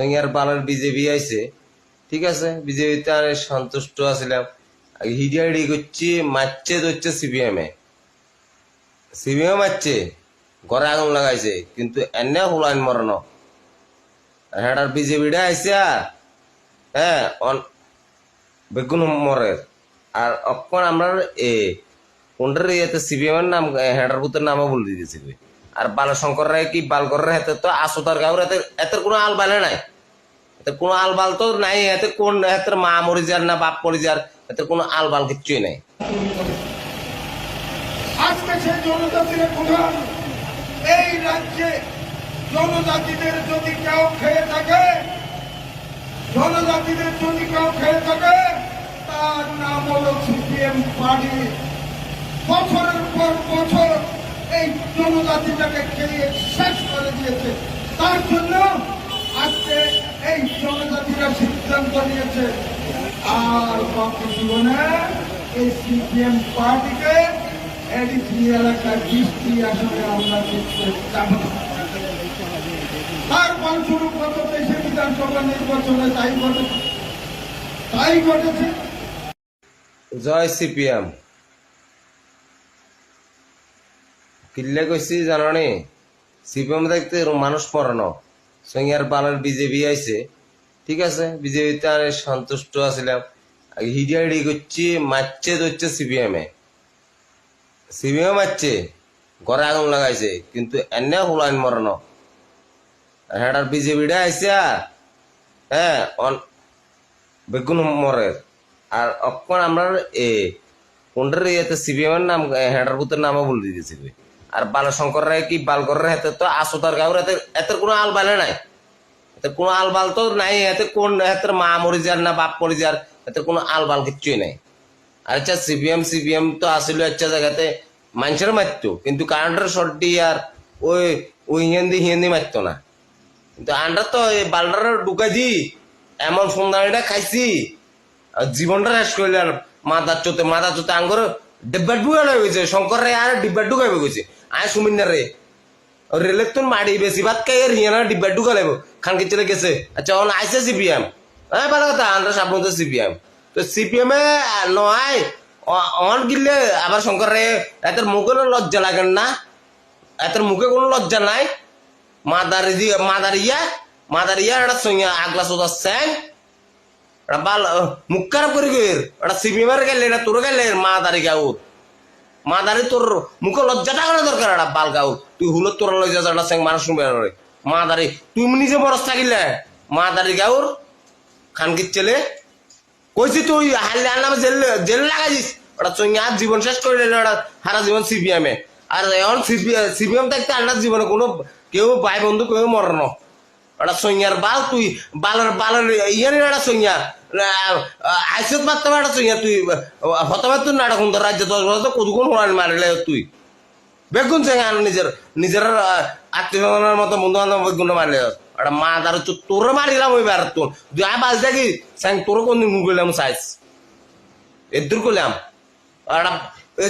সঙ্গের পালের বিজেপি আইছে। ঠিক আছে? বিজেপিতে আর সন্তুষ্ট আছিলাম। হিডিয়াডি করছি, মারছে, ধরছে সিপিএম এ। সিপিএম মারছে ঘরে আগুন লাগাইছে, কিন্তু এনে হুলাইন মরণ। হ্যাঁ বিজেপিটা আইছে আর হ্যাঁ বেগুন মরের। আর অক্ষণ আমরা এ, কোনটার ইয়েতে সিপিএম এর নাম হেডার বুতের নামও বলে দিয়েছি আর বালশঙ্কর রায় কি বালকর রায় তো আসতার গাঁর এতে, এতের কোনো আল বালে নাই। কোনো আল বাল তো নাই, এতে কোন এতের মা মরি যার না বাপ মরি যার, এতে কোনো আল বাল কিচ্ছুই নাই। আজকে সেই জনজাতির প্রধান, এই রাজ্যে জনজাতিদের যদি কেউ খেয়ে থাকে, জনজাতিদের যদি কেউ খেয়ে থাকে, তার নাম হলো সিপিএম পার্টি। বছরের পর বছর এই জনজাতিটাকে খেয়ে শেষ করে দিয়েছে। তার জন্য আজকে এই জনজাতিরা সিদ্ধান্ত নিয়েছে, আর বাকি জীবনে এই সিপিএম পার্টিকে এলাকার আসলে তাই তাই জয় সিপিএম। কিল্লে কইছি, জাননি? সিপিএম দেখতে মানুষ পড়ানো সঙ্গের পালের বিজেপি আইছে। ঠিক আছে? বিজেপিতে আর সন্তুষ্ট আছিলাম। হিডিয়াডি করছি, মারছে, ধরছে সিপিএম এ। সিপিএম মারছে। ঘরে আগুন লাগাইছে। কিন্তু এনে হুলাইন মরণ। হ্যাঁ বিজেপিটা আইছে আর হ্যাঁ বেগুন মরের আর অক্ষণ আমরা এ, কোনটার ইয়েতে সিপিএম এর নাম হেডার নামও বলে দিয়েছি আর বালশঙ্কর রায় কি বালকর রায় তো আসতার গাঁর এতে এতের কোনো আল বালে নাই। এতে কোনো আল বাল তো নাই, এতে কোন এতের মা মরি যার না বাপ মরি যার এতে কোনো আল বাল কিচ্ছুই নাই। আর আচ্ছা সিপিএম সিপিএম তো আসিল আচ্ছা জায়গাতে মানুষের মারতো কিন্তু কারেন্টের শর্টি আর ওই ওই হিন্দি হিন্দি মারতো না। কিন্তু আমরা তো এই বালটার ঢুকাই দি এমন সুন্দরীটা খাইছি, আর জীবনটা শেষ করলে আর মাথার চোতে মাথার চোতে আঙ্গুর ডিব্বা ঢুকা লয়ে গেছে শঙ্কর রে আর ডিব্বা ঢুকাইবে গেছে আয় সুমিন্দার রে। রেলের তো মারি বেশি, ভাত খাই হিয়ানা ডিব্বা ঢুকা লাগবো খান চলে গেছে? আচ্ছা অন আইসে সিপিএম হ্যাঁ ভালো কথা আমরা সাবধান তো সিপিএম তো সিপিএম এ নয় অন গিলে, আবার শঙ্কর রে এত মুখে লজ্জা লাগেন না। এত মুখে কোনো লজ্জা নাই। মাদারি দি মাদারিয়া মাদারিয়া এটা সঙ্গে আগলা সোজা স্যাং। এটা বাল, মুখ খারাপ করে গের। এটা সিপিএমের গেলে এটা তোর গেলে মাদারি গাউর মাদারি তোর মুখে লজ্জাটা করা দরকার এটা বাল গাউর। তুই হুলো তোর লজ্জা এটা স্যাং মানুষ শুনবে মাদারি, তুই নিজে বরস থাকিলে। মাদারি গাউর, খানকির ছেলে। কইছি তুই হাল্লে আনলাম জেল জেল লাগাইছিস। ওটা সঙ্গে আর জীবন শেষ করে দিল ওটা সারা জীবন সিপিএম। আর এখন সিপিএম থাকতে আন্নার জীবনে কোনো কেউ ভাই বন্ধু, কেউ মরে না ওটা সঙ্গিয়ার বাল, তুই বালের বালের ইয়ার একটা সঙ্গিয়া আইসত মারতে পারে একটা সঙ্গিয়া তুই হতবার তুই নাটক সুন্দর রাজ্য দশ বছর কতক্ষণ হরান মারিলে তুই? বেগুন সঙ্গে আর নিজের নিজের আত্মীয় মতো বন্ধু বান্ধব বেগুন মারলে। ওটা মা তার তোর মারিলাম ওই বার তোর তুই আয় বাজ দেখি, স্যাং, তোর কোন দিন করলাম সাইজ এদুর করলাম। ওটা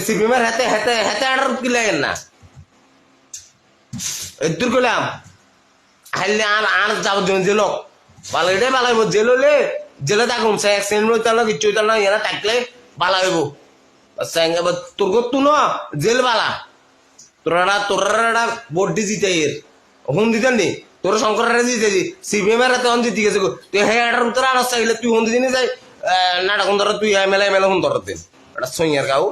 সিপিএমের হাতে হাতে হাতে আড়ার কিলে না। এদুর করলাম। হাইলে আর আর যাব জন জেল। ভালো হইব জেল হলে জেলে থাকুন সে অ্যাক্সিডেন্ট হইতে না কিছু হইতে না এরা থাকলে ভালো হইব। তোর করতু না জেল বালা। তোরা তোরা ভোট দি জিতে এর। হুন দিতেন নি? তোর শঙ্করের জিতে দি সিপিএম এর হন জিতে গেছে। তুই হ্যাঁ এটার উত্তর আনস চাইলে তুই হন দিদিনি যাই। নাটক ধর তুই এমএলএ হুন ধর দিন। এটা সইয়ার গাও